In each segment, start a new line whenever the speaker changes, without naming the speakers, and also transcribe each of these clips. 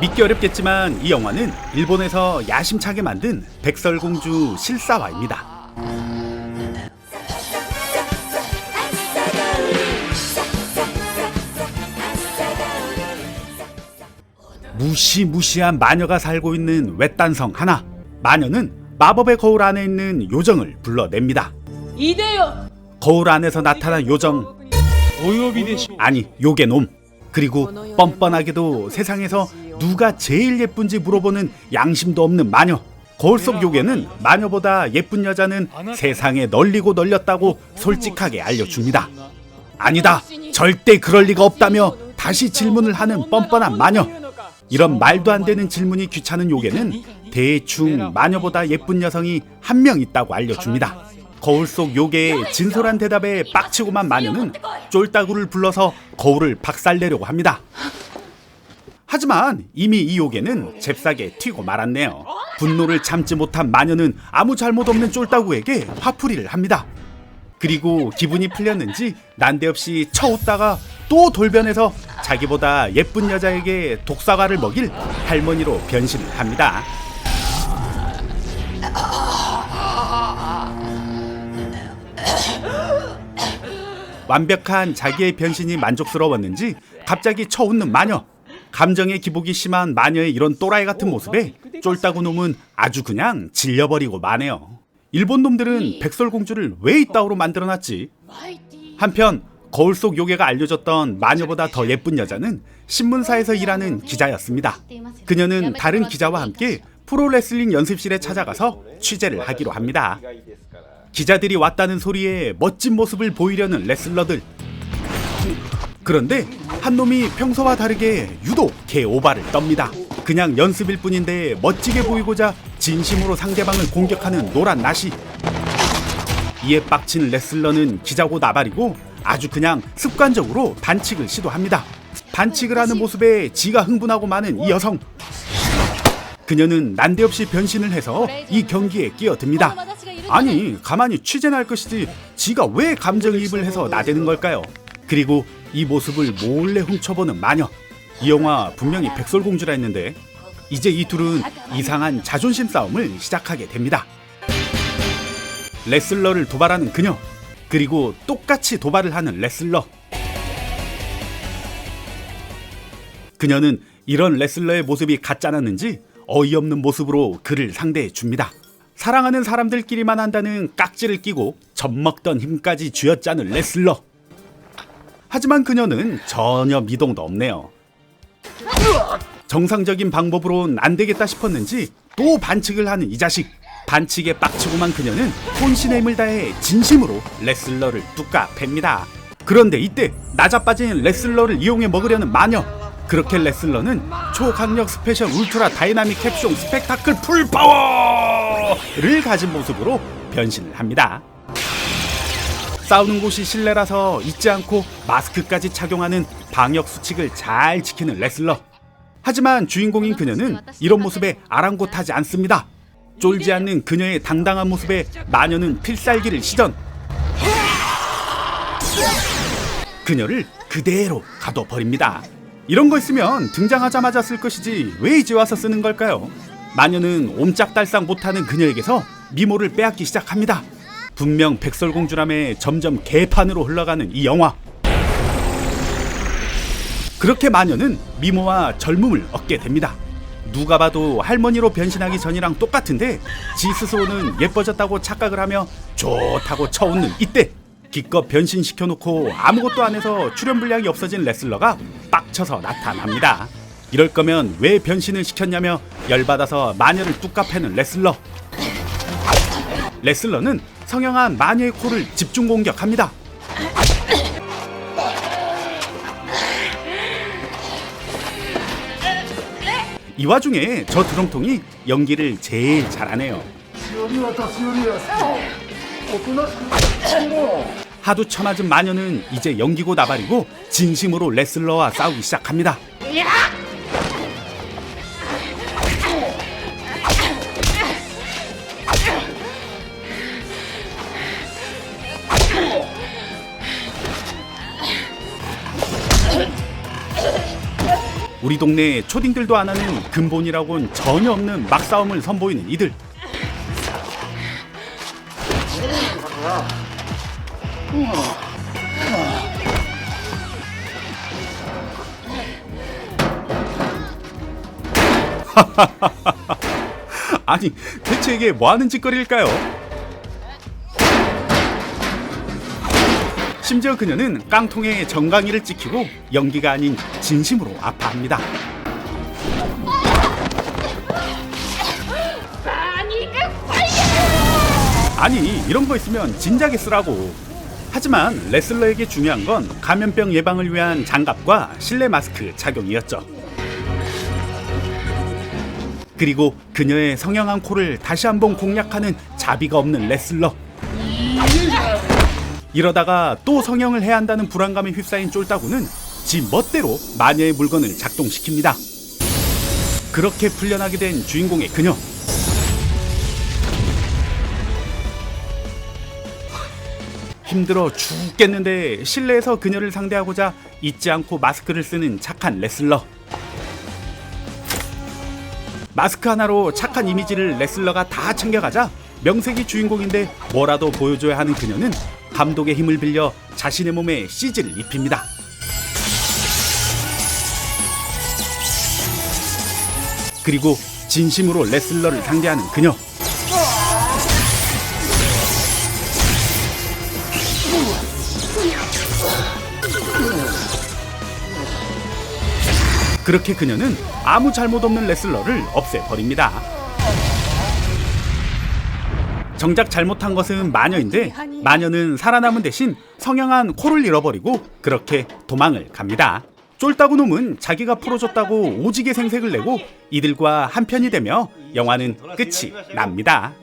믿기 어렵겠지만 이 영화는 일본에서 야심차게 만든 백설공주 실사화입니다. 무시무시한 마녀가 살고 있는 외딴성 하나. 마녀는 마법의 거울 안에 있는 요정을 불러냅니다.
이대요.
거울 안에서 나타난 요정. 아니 요괴놈. 그리고 뻔뻔하게도 세상에서 누가 제일 예쁜지 물어보는 양심도 없는 마녀. 거울 속 요괴는 마녀보다 예쁜 여자는 세상에 널리고 널렸다고 솔직하게 알려줍니다. 아니다. 절대 그럴 리가 없다며 다시 질문을 하는 뻔뻔한 마녀. 이런 말도 안 되는 질문이 귀찮은 요괴는 대충 마녀보다 예쁜 여성이 한 명 있다고 알려줍니다. 거울 속 요괴의 진솔한 대답에 빡치고만 마녀는 쫄따구를 불러서 거울을 박살내려고 합니다. 하지만 이미 이 요괴는 잽싸게 튀고 말았네요. 분노를 참지 못한 마녀는 아무 잘못 없는 쫄따구에게 화풀이를 합니다. 그리고 기분이 풀렸는지 난데없이 쳐웃다가 또 돌변해서 자기보다 예쁜 여자에게 독사과를 먹일 할머니로 변신을 합니다. 완벽한 자기의 변신이 만족스러웠는지 갑자기 쳐웃는 마녀. 감정의 기복이 심한 마녀의 이런 또라이 같은 모습에 쫄따구 놈은 아주 그냥 질려버리고 마네요. 일본 놈들은 백설공주를 왜 이따구로 만들어놨지? 한편 거울 속 요괴가 알려줬던 마녀보다 더 예쁜 여자는 신문사에서 일하는 기자였습니다. 그녀는 다른 기자와 함께 프로레슬링 연습실에 찾아가서 취재를 하기로 합니다. 기자들이 왔다는 소리에 멋진 모습을 보이려는 레슬러들. 그런데 한 놈이 평소와 다르게 유독 개 오바를 떱니다. 그냥 연습일 뿐인데 멋지게 보이고자 진심으로 상대방을 공격하는 노란 나시. 이에 빡친 레슬러는 기자고 나발이고 아주 그냥 습관적으로 반칙을 시도합니다. 반칙을 하는 모습에 지가 흥분하고 마는 이 여성. 그녀는 난데없이 변신을 해서 이 경기에 끼어듭니다. 아니 가만히 취재나 할 것이지 지가 왜 감정이입을 해서 나대는 걸까요? 그리고 이 모습을 몰래 훔쳐보는 마녀 이 영화 분명히 백설공주라 했는데 이제 이 둘은 이상한 자존심 싸움을 시작하게 됩니다 레슬러를 도발하는 그녀 그리고 똑같이 도발을 하는 레슬러 그녀는 이런 레슬러의 모습이 가짜났는지 어이없는 모습으로 그를 상대해 줍니다. 사랑하는 사람들끼리만 한다는 깍지를 끼고 젖먹던 힘까지 쥐어짜는 레슬러. 하지만 그녀는 전혀 미동도 없네요. 정상적인 방법으로는 안 되겠다 싶었는지 또 반칙을 하는 이 자식. 반칙에 빡치고만 그녀는 혼신의 힘을 다해 진심으로 레슬러를 뚝까 팹니다. 그런데 이때 나자빠진 레슬러를 이용해 먹으려는 마녀. 그렇게 레슬러는 초강력 스페셜 울트라 다이나믹 캡숑 스펙타클 풀파워를 가진 모습으로 변신을 합니다. 싸우는 곳이 실내라서 잊지 않고 마스크까지 착용하는 방역 수칙을 잘 지키는 레슬러. 하지만 주인공인 그녀는 이런 모습에 아랑곳하지 않습니다. 쫄지 않는 그녀의 당당한 모습에 마녀는 필살기를 시전. 그녀를 그대로 가둬버립니다. 이런 거 있으면 등장하자마자 쓸 것이지 왜 이제 와서 쓰는 걸까요? 마녀는 옴짝달싹 못하는 그녀에게서 미모를 빼앗기 시작합니다. 분명 백설공주라며 점점 개판으로 흘러가는 이 영화. 그렇게 마녀는 미모와 젊음을 얻게 됩니다. 누가 봐도 할머니로 변신하기 전이랑 똑같은데 지 스스로는 예뻐졌다고 착각을 하며 좋다고 쳐웃는 이때 기껏 변신시켜놓고 아무것도 안 해서 출연 분량이 없어진 레슬러가 빡쳐서 나타납니다. 이럴 거면 왜 변신을 시켰냐며 열받아서 마녀를 뚝 까 패는 레슬러. 레슬러는 성형한 마녀의 코를 집중 공격합니다. 이 와중에 저 드럼통이 연기를 제일 잘하네요. 하도 쳐맞은 마녀는 이제 연기고 나발이고 진심으로 레슬러와 싸우기 시작합니다. 우리 동네 초딩들도 안 하는 근본이라고는 전혀 없는 막싸움을 선보이는 이들. 아니 대체 이게 뭐 하는 짓거리일까요? 심지어 그녀는 깡통에 정강이를 찍히고 연기가 아닌 진심으로 아파합니다. 아니 이런 거 있으면 진작에 쓰라고. 하지만 레슬러에게 중요한 건 감염병 예방을 위한 장갑과 실내 마스크 착용이었죠. 그리고 그녀의 성형한 코를 다시 한번 공략하는 자비가 없는 레슬러. 이러다가 또 성형을 해야 한다는 불안감에 휩싸인 쫄따구는 지 멋대로 마녀의 물건을 작동시킵니다. 그렇게 풀려나게 된 주인공의 그녀. 힘들어 죽겠는데 실내에서 그녀를 상대하고자 잊지 않고 마스크를 쓰는 착한 레슬러. 마스크 하나로 착한 이미지를 레슬러가 다 챙겨가자 명색이 주인공인데 뭐라도 보여줘야 하는 그녀는 감독의 힘을 빌려 자신의 몸에 CG를 입힙니다. 그리고 진심으로 레슬러를 상대하는 그녀. 그렇게 그녀는 아무 잘못 없는 레슬러를 없애버립니다. 정작 잘못한 것은 마녀인데 마녀는 살아남은 대신 성형한 코를 잃어버리고 그렇게 도망을 갑니다. 쫄따구 놈은 자기가 풀어줬다고 오지게 생색을 내고 이들과 한편이 되며 영화는 끝이 납니다.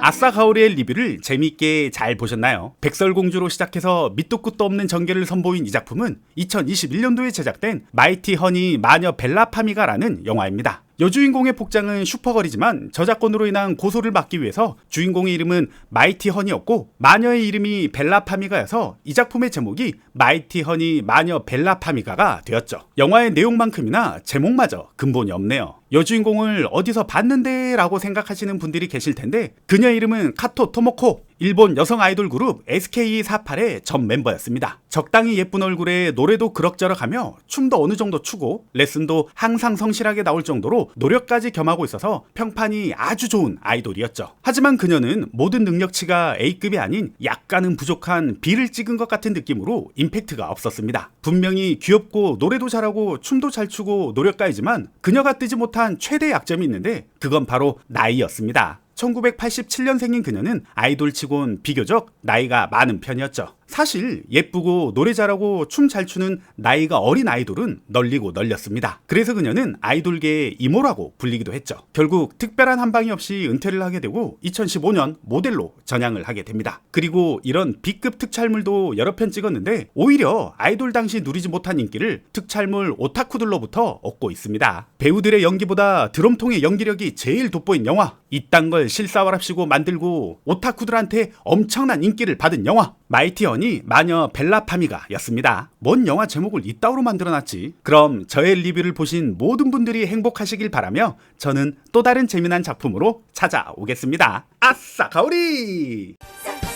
아싸 가오리의 리뷰를 재미있게 잘 보셨나요? 백설공주로 시작해서 밑도 끝도 없는 전개를 선보인 이 작품은 2021년도에 제작된 마이티 허니 마녀 벨라 파미가라는 영화입니다. 여주인공의 복장은 슈퍼걸이지만 저작권으로 인한 고소를 막기 위해서 주인공의 이름은 마이티 허니였고 마녀의 이름이 벨라 파미가여서 이 작품의 제목이 마이티 허니 마녀 벨라 파미가가 되었죠. 영화의 내용만큼이나 제목마저 근본이 없네요. 여주인공을 어디서 봤는데 라고 생각하시는 분들이 계실 텐데 그녀의 이름은 카토 토모코 일본 여성 아이돌 그룹 SKE48의 전 멤버였습니다. 적당히 예쁜 얼굴에 노래도 그럭저럭하며 춤도 어느 정도 추고 레슨도 항상 성실하게 나올 정도로 노력까지 겸하고 있어서 평판이 아주 좋은 아이돌이었죠. 하지만 그녀는 모든 능력치가 A급이 아닌 약간은 부족한 B를 찍은 것 같은 느낌으로 임팩트가 없었습니다. 분명히 귀엽고 노래도 잘하고 춤도 잘 추고 노력가이지만 그녀가 뜨지 못한 최대 약점이 있는데 그건 바로 나이였습니다. 1987년생인 그녀는 아이돌 치곤 비교적 나이가 많은 편이었죠. 사실 예쁘고 노래 잘하고 춤 잘 추는 나이가 어린 아이돌은 널리고 널렸습니다. 그래서 그녀는 아이돌계의 이모라고 불리기도 했죠. 결국 특별한 한방이 없이 은퇴를 하게 되고 2015년 모델로 전향을 하게 됩니다. 그리고 이런 B급 특촬물도 여러 편 찍었는데 오히려 아이돌 당시 누리지 못한 인기를 특촬물 오타쿠들로부터 얻고 있습니다. 배우들의 연기보다 드럼통의 연기력이 제일 돋보인 영화 이딴 걸 실사화랍시고 만들고 오타쿠들한테 엄청난 인기를 받은 영화 마이티 언이 마녀 벨라 파미가였습니다. 뭔 영화 제목을 이따위로 만들어놨지? 그럼 저의 리뷰를 보신 모든 분들이 행복하시길 바라며 저는 또 다른 재미난 작품으로 찾아오겠습니다. 아싸 가오리!
사